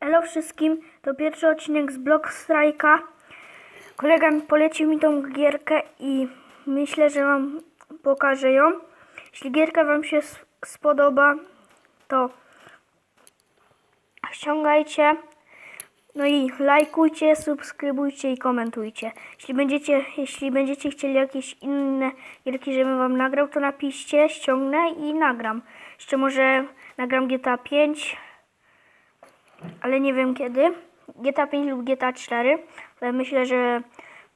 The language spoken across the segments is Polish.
Hello wszystkim, to pierwszy odcinek z Block Strike'a. Kolega mi polecił mi tą gierkę i myślę, że wam pokażę ją. Jeśli gierka wam się spodoba, to ściągajcie. No i lajkujcie, subskrybujcie i komentujcie. Jeśli będziecie, jeśli będziecie chcieli jakieś inne gierki, żebym wam nagrał, to napiszcie, ściągnę i nagram. Jeszcze może nagram GTA 5, ale nie wiem kiedy. GTA 5 lub GTA 4, ale myślę, że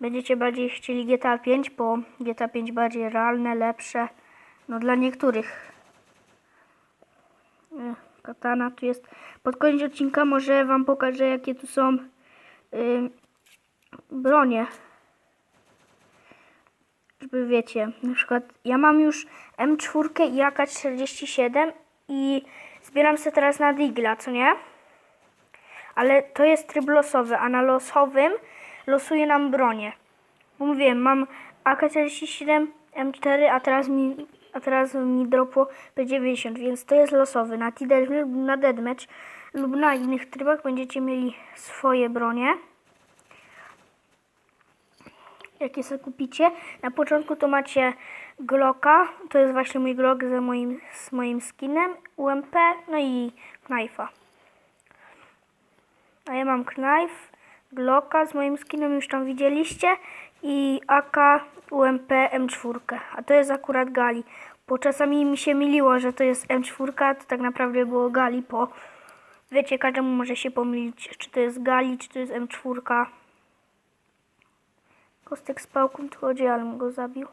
będziecie bardziej chcieli GTA 5, bo GTA 5 bardziej realne, lepsze, no dla niektórych. Katana tu jest. Pod koniec odcinka może wam pokażę jakie tu są y, bronie. Żeby wiecie, na przykład ja mam już M4 i AK-47 i zbieram się teraz na Digla, co nie? Ale to jest tryb losowy, a na losowym losuje nam bronię. Mówiłem, mam AK-47, M4, a teraz mi, a teraz mi dropło P90, więc to jest losowy. Na T-Deathmatch lub na Deathmatch lub na innych trybach będziecie mieli swoje bronie. Jakie sobie kupicie. Na początku to macie Glocka, to jest właśnie mój Glock z moim, z moim skinem, UMP, no i Knife'a. A ja mam Knife, Glocka z moim skinem już tam widzieliście i AK UMP M4. A to jest akurat Gali. Bo czasami mi się myliło, że to jest M4, to tak naprawdę było Gali, bo wiecie, każdemu może się pomylić, czy to jest Gali, czy to jest M4. Kostek z pałką tu chodzi, ale go zabił.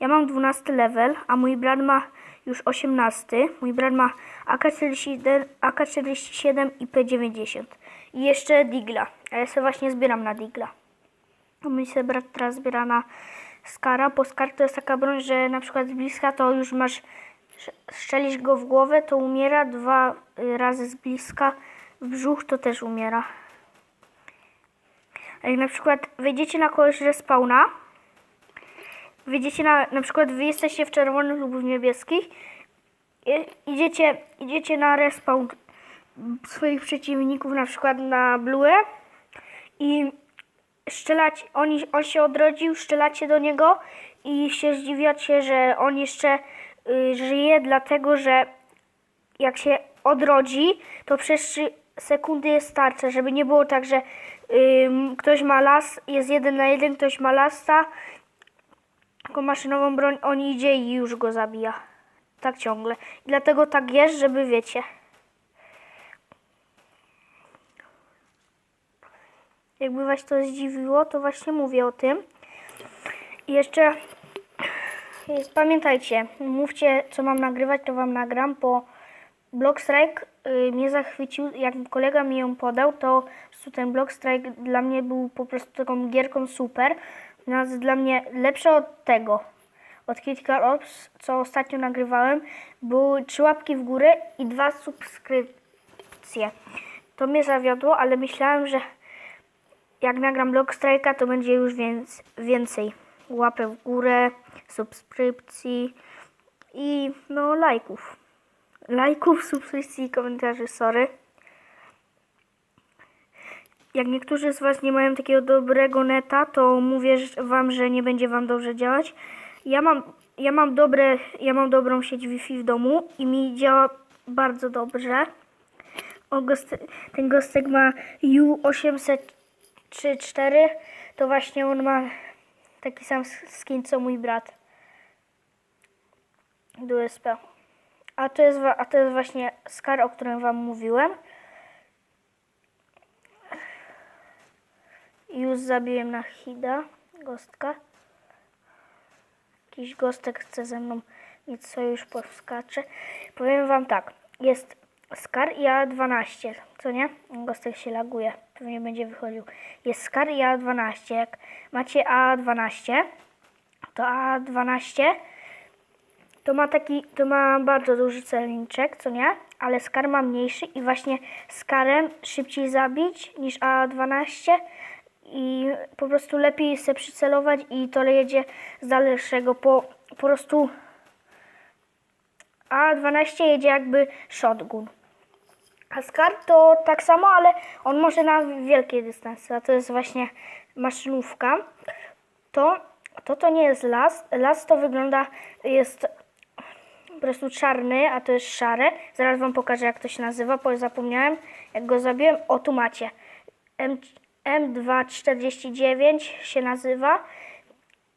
Ja mam 12 level, a mój brat ma już 18. Mój brat ma AK-47, AK-47 i P90. I jeszcze Digla. A ja sobie właśnie zbieram na Digla. Mój sobie brat teraz zbiera na Skara, bo Skar to jest taka broń, że na przykład z bliska to już masz, sz- strzelisz go w głowę, to umiera, dwa y, razy z bliska w brzuch, to też umiera. A jak na przykład wejdziecie na kogoś respawna, wyjdziecie na, na przykład wy jesteście w czerwonych lub w niebieskich, idziecie, idziecie na respawn swoich przeciwników, na przykład na blue i strzelać, on, on się odrodził, strzelacie do niego i się zdziwiacie, że on jeszcze y, żyje, dlatego że jak się odrodzi, to przez 3 sekundy jest tarcza, żeby nie było tak, że ym, ktoś ma las, jest jeden na jeden, ktoś ma lasta, taką maszynową broń, on idzie i już go zabija. Tak ciągle. I dlatego tak jest, żeby wiecie. Jakby was to zdziwiło, to właśnie mówię o tym. I jeszcze jest, pamiętajcie, mówcie co mam nagrywać, to wam nagram, bo Block Strike y, mnie zachwycił, jak kolega mi ją podał, to ten Block Strike dla mnie był po prostu taką gierką super. Nawet dla mnie lepsze od tego, od Critical Ops, co ostatnio nagrywałem, były trzy łapki w górę i dwa subskrypcje. To mnie zawiodło, ale myślałem, że jak nagram Block Strike'a, to będzie już więc, więcej łapek w górę, subskrypcji i no lajków. Lajków, subskrypcji i komentarzy, sorry. Jak niektórzy z Was nie mają takiego dobrego neta, to mówię Wam, że nie będzie Wam dobrze działać. Ja mam, ja mam, dobre, ja mam dobrą sieć Wi-Fi w domu i mi działa bardzo dobrze. O, ten gostek ma U834, to właśnie on ma taki sam skin co mój brat. DSP. A to jest, a to jest właśnie Scar, o którym Wam mówiłem. Już zabiłem na Hida, gostka. Jakiś gostek chce ze mną mieć sojusz, powskacze. Powiem Wam tak, jest Scar i A12, co nie? Gostek się laguje, pewnie będzie wychodził. Jest Scar i A12. Jak macie A12, to A12 to ma taki, to ma bardzo duży celniczek, co nie? Ale Scar ma mniejszy i właśnie Scarem szybciej zabić niż A12 i po prostu lepiej się przycelować i to jedzie z dalszego, po, po prostu A12 jedzie jakby shotgun. Ascar to tak samo, ale on może na wielkie dystanse, a to jest właśnie maszynówka. To to, to nie jest las. Las to wygląda, jest po prostu czarny, a to jest szare. Zaraz wam pokażę jak to się nazywa, bo zapomniałem jak go zabiłem. O tu macie. M, M249 się nazywa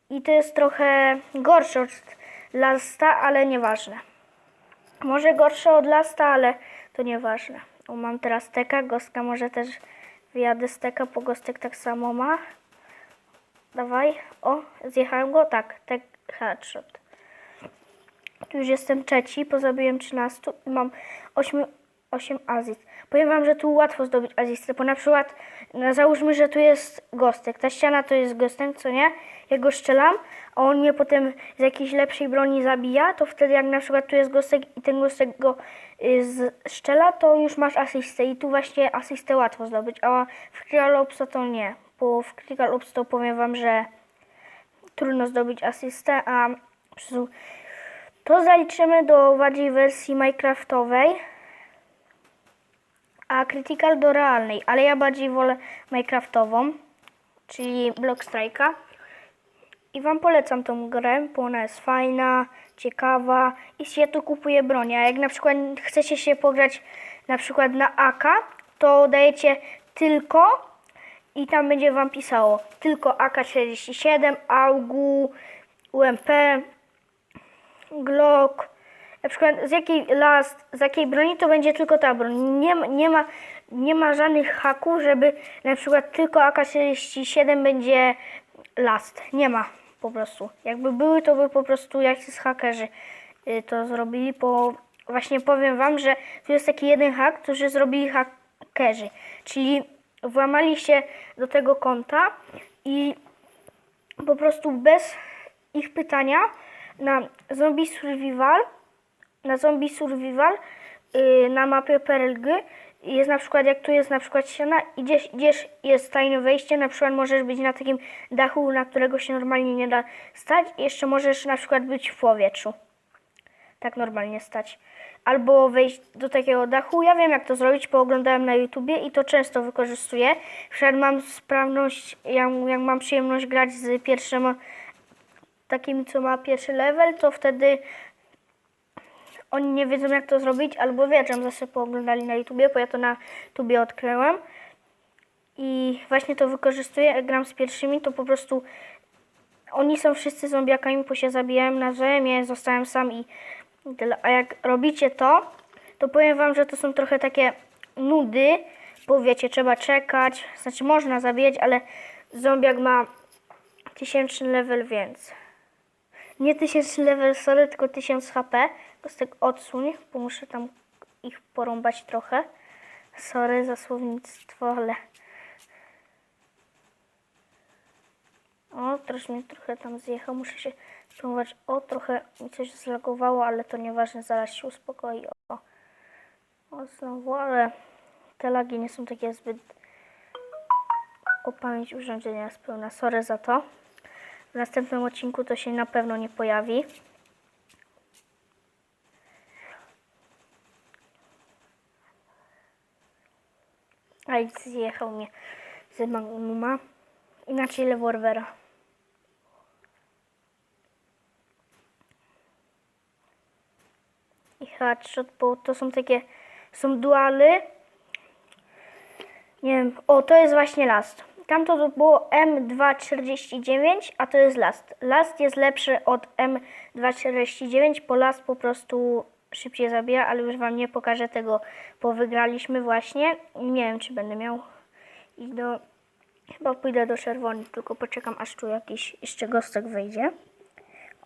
i to jest trochę gorsze od Lasta, ale nieważne. Może gorsze od Lasta, ale to nieważne. O, mam teraz teka, Gostka może też wyjadę z teka, bo Gostek tak samo ma. Dawaj. O, zjechałem go. Tak, tek headshot. Tu już jestem trzeci, pozabiłem 13 i mam 8, 8 azist. Powiem wam, że tu łatwo zdobyć azistę, bo na przykład no, załóżmy, że tu jest gostek. Ta ściana to jest gostek, co nie? Ja go strzelam, a on mnie potem z jakiejś lepszej broni zabija, to wtedy jak na przykład tu jest gostek i ten gostek go z- strzela, to już masz asystę i tu właśnie asystę łatwo zdobyć, a w Critical Ops to nie, bo w Critical Ops to powiem wam, że trudno zdobyć asystę, a to zaliczymy do bardziej wersji Minecraftowej, a Critical do realnej, ale ja bardziej wolę Minecraftową, czyli Block Strike'a. I Wam polecam tą grę, bo ona jest fajna, ciekawa i się tu kupuje broń. A jak na przykład chcecie się pograć na przykład na AK, to dajecie tylko i tam będzie Wam pisało tylko AK-47, AUGU, UMP, Glock, na przykład z jakiej last, z jakiej broni to będzie tylko ta broń. Nie, nie, ma, nie ma żadnych haków, żeby na przykład tylko AK-47 będzie last. Nie ma po prostu. Jakby były, to by po prostu jacyś hakerzy y, to zrobili, bo właśnie powiem wam, że tu jest taki jeden hak, którzy zrobili hakerzy. Czyli włamali się do tego konta i po prostu bez ich pytania na Zombie Survival, na Zombie Survival yy, na mapie PRLG jest na przykład, jak tu jest na przykład ściana, idziesz, idziesz, jest tajne wejście, na przykład możesz być na takim dachu, na którego się normalnie nie da stać jeszcze możesz na przykład być w powietrzu. Tak normalnie stać. Albo wejść do takiego dachu. Ja wiem jak to zrobić, bo oglądałem na YouTubie i to często wykorzystuję. Przykład mam sprawność, jak, jak mam przyjemność grać z pierwszym takim, co ma pierwszy level, to wtedy oni nie wiedzą jak to zrobić, albo wiedzą, zawsze pooglądali na YouTubie, bo ja to na YouTubie odkryłem. I właśnie to wykorzystuję, jak gram z pierwszymi, to po prostu oni są wszyscy zombiakami, bo się zabijałem na ziemię, zostałem sam i tyle. A jak robicie to, to powiem wam, że to są trochę takie nudy, bo wiecie, trzeba czekać, znaczy można zabijać, ale zombiak ma tysięczny level, więc nie tysięczny level, sorry, tylko 1000 HP. Kostek odsuń, bo muszę tam ich porąbać trochę. Sorry za słownictwo, ale... O, troszkę mnie trochę tam zjechał, muszę się spróbować. O, trochę mi coś zlagowało, ale to nieważne, zaraz się uspokoi. O, o znowu, ale te lagi nie są takie zbyt... O, pamięć urządzenia jest pełna, sorry za to. W następnym odcinku to się na pewno nie pojawi. I zjechał mnie z Magnuma. Inaczej rewolwera. I headshot, bo to są takie, są dualy. Nie wiem, o to jest właśnie last. Tamto to było M249, a to jest last. Last jest lepszy od M249, bo last po prostu szybciej zabija, ale już wam nie pokażę tego, bo wygraliśmy właśnie. Nie wiem, czy będę miał iść do... Chyba pójdę do czerwoni, tylko poczekam, aż tu jakiś jeszcze gostek wejdzie.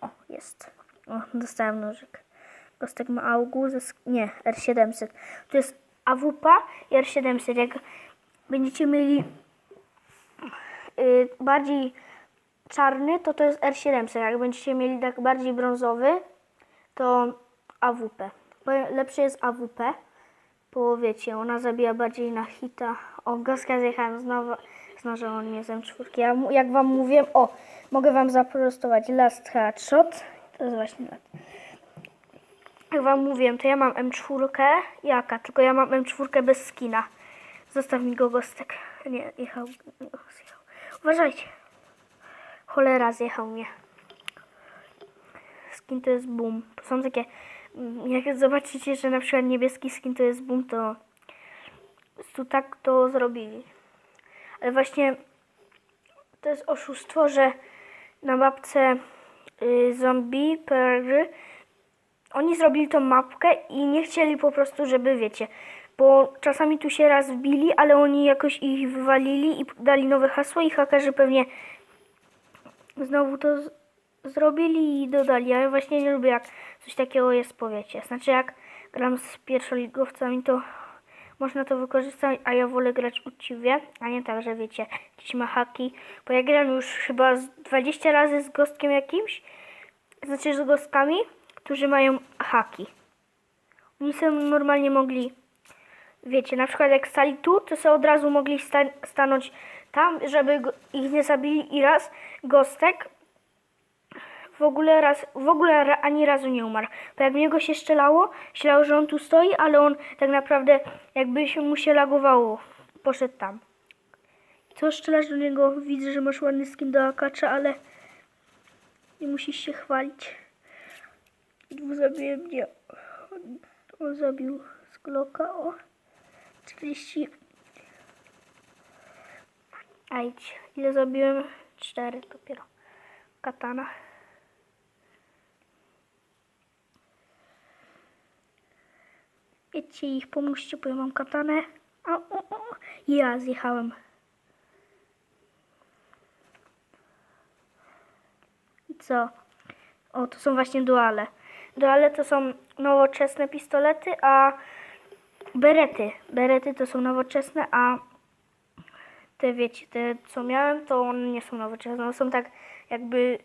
O, jest. O, dostałem nożyk. Gostek ma AUG, ze nie, R700. Tu jest AWP i R700. Jak będziecie mieli y, bardziej czarny, to to jest R700. Jak będziecie mieli tak bardziej brązowy, to AWP. Lepsze jest AWP, bo wiecie, ona zabija bardziej na hita. O, goska zjechałem znowu, znowu on nie z M4. Ja, jak wam mówiłem, o, mogę wam zaprostować last headshot. To jest właśnie last. jak wam mówiłem, to ja mam M4, jaka? Tylko ja mam M4 bez skina. Zostaw mi go gostek. Nie, jechał, zjechał. Uważajcie. Cholera, zjechał mnie. Skin to jest boom. To są takie, jak zobaczycie, że na przykład niebieski skin to jest boom, to tu tak to zrobili. Ale właśnie to jest oszustwo, że na mapce y, zombie perry oni zrobili tą mapkę i nie chcieli po prostu, żeby wiecie, bo czasami tu się raz wbili, ale oni jakoś ich wywalili i dali nowe hasło i hakerzy pewnie znowu to zrobili i dodali. Ja właśnie nie lubię jak coś takiego jest, powiecie. Znaczy jak gram z pierwszoligowcami, to można to wykorzystać, a ja wolę grać uczciwie, a nie tak, że wiecie, gdzieś ma haki. Bo ja gram już chyba z 20 razy z gostkiem jakimś, znaczy z gostkami, którzy mają haki. Oni sobie normalnie mogli, wiecie, na przykład jak stali tu, to sobie od razu mogli sta- stanąć tam, żeby ich nie zabili i raz gostek w ogóle raz, w ogóle ani razu nie umarł. Bo jak w niego się strzelało, myślał, że on tu stoi, ale on tak naprawdę jakby się mu się lagowało. Poszedł tam. Co strzelasz do niego? Widzę, że masz ładny skin do akacza, ale nie musisz się chwalić. Dwóch zabije mnie. On, on zabił z Glocka o 40. A idź. Ile zabiłem? Cztery dopiero. Katana. Jedźcie ich, pomóżcie, bo ja mam katanę. O, o, o. Ja zjechałem. Co? O, to są właśnie duale. Duale to są nowoczesne pistolety, a berety. Berety to są nowoczesne, a te wiecie, te co miałem, to one nie są nowoczesne. One są tak jakby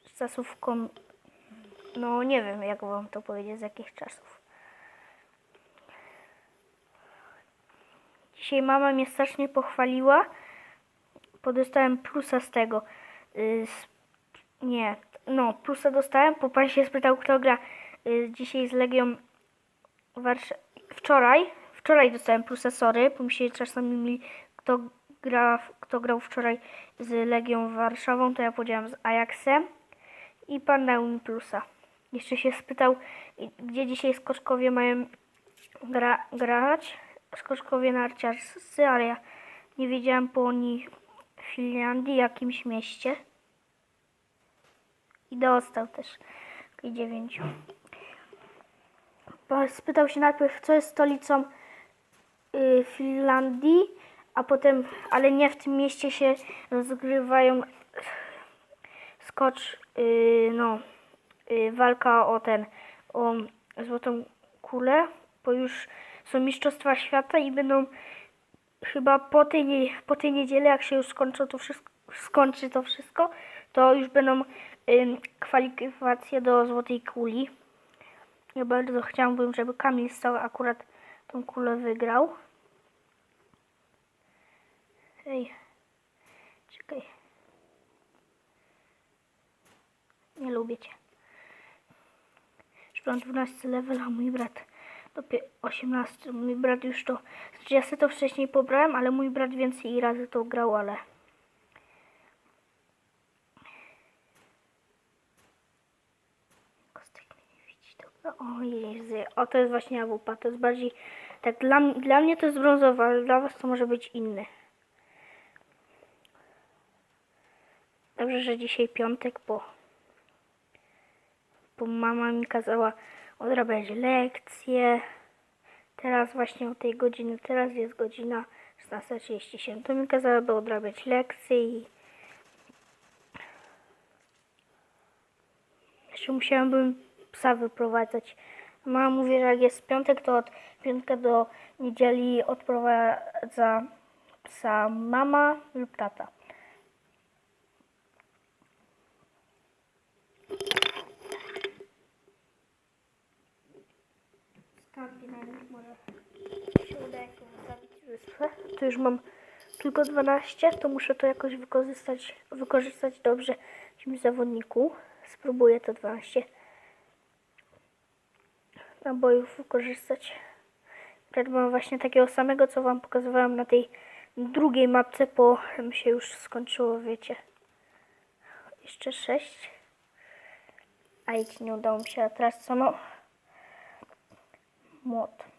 z czasówką, no nie wiem jak wam to powiedzieć, z jakich czasów. Dzisiaj mama mnie strasznie pochwaliła, bo dostałem plusa z tego. y, z, nie, no plusa dostałem, bo pan się spytał, kto gra y, dzisiaj z Legią Warszawa. Wczoraj, wczoraj dostałem plusa, sorry, bo mi się czasami myli, kto, gra, kto grał wczoraj z Legią Warszawą, to ja powiedziałam z Ajaxem i pan dał mi plusa. Jeszcze się spytał, gdzie dzisiaj skoczkowie mają gra, grać. Skoczkowie narciarscy, ale ja nie wiedziałam, bo oni w Finlandii, jakimś mieście. I dostał też i dziewięciu. Pan Spytał się najpierw, co jest stolicą y, Finlandii, a potem, ale nie w tym mieście się rozgrywają skocz, y, no, y, walka o ten, o złotą kulę, bo już są mistrzostwa świata i będą chyba po tej, nie- po tej niedzielę, jak się już skończy to wszystko, skończy to wszystko, to już będą ym, kwalifikacje do złotej kuli. Ja bardzo chciałabym, żeby Kamil stał akurat tą kulę wygrał. Ej, czekaj. Nie lubię cię. Już mam 12 level, a mój brat dopiero 18. Mój brat już to... Znaczy ja sobie to wcześniej pobrałem, ale mój brat więcej razy to grał, ale... Kostek mnie nie widzi, dobra. O Jezu, o to jest właśnie AWP, to jest bardziej... Tak, dla, dla mnie to jest brązowe, ale dla was to może być inny. Dobrze, że dzisiaj piątek, bo bo mama mi kazała odrabiać lekcje. Teraz właśnie o tej godzinie, teraz jest godzina 16.37, to mi kazała by odrabiać lekcje i jeszcze musiałabym psa wyprowadzać. Mama mówi, że jak jest piątek, to od piątka do niedzieli odprowadza psa mama lub tata. Skandynawii może się uda jakoś zostawić wyspę. To już mam tylko 12, to muszę to jakoś wykorzystać, wykorzystać dobrze w jakimś zawodniku. Spróbuję to 12. nabojów wykorzystać. Akurat mam właśnie takiego samego, co wam pokazywałem na tej drugiej mapce, bo mi się już skończyło, wiecie. Jeszcze sześć. A ich nie udało mi się, a teraz co no? Młot.